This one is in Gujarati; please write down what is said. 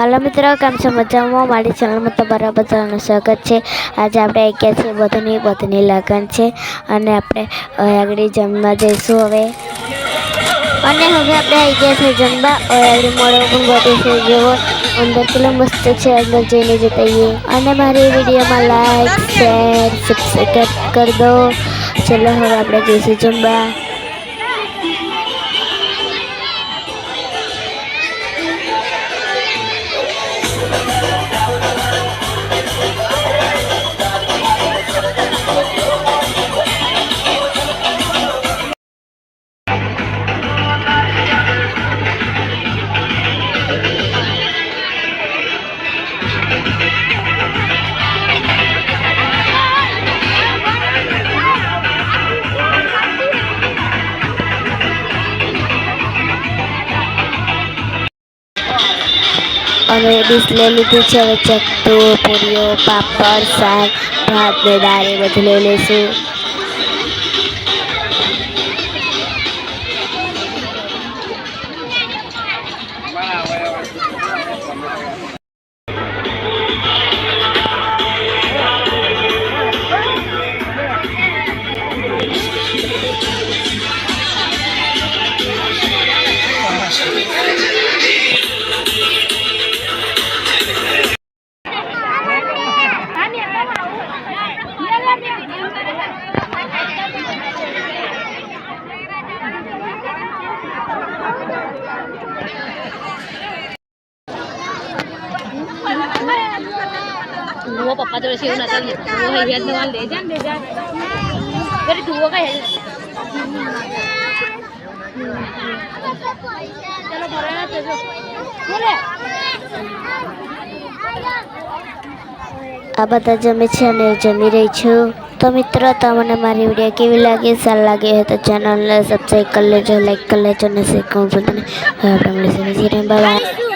હાલો મિત્રો, કેમ છો મજામાં? મારી ચેનલમાં તમારા બધાનું સ્વાગત છે. આજે આપણે ગયા છીએ બધની બધની લગ્ન છે અને આપણે આગળ જમવા જઈશું હવે. અને હવે આપણે આવી ગયા છીએ જમવા. આગળ મોડો પણ બધું છે જેવો અંદર કેટલો મસ્ત છે, અંદર જઈને જતાઈએ અને મારી વિડીયોમાં લાઈક શેર સબસ્ક્રાઈબ કરી દો. ચલો હવે આપણે જઈશું જમવા. ડીશ લઈ લીધી છે. હવે ચટ્ટુ પૂરીઓ, પાપડ, શાક, ભાત દાળ એ બધું લઈ લઈશું. તુવો પપ્પા જોડે છે એવું નતા ને તુવો હઈ યાદ નવાલ દે જા ને દે જા કરી તુવો કઈ હે? ચલો ભરાયા છે જો. બોલે. આ બધા જમે છે અને જમી રહી છું. તો મિત્રો તમને મારી વીડિયો કેવી લાગી? સારી લાગી હોય તો ચેનલને સબસ્ક્રાઈબ કરી લેજો લાઈક કરી લેજો અને શેર કરવું ભૂલતા નહીં હવે આપણે મળીશું. બાય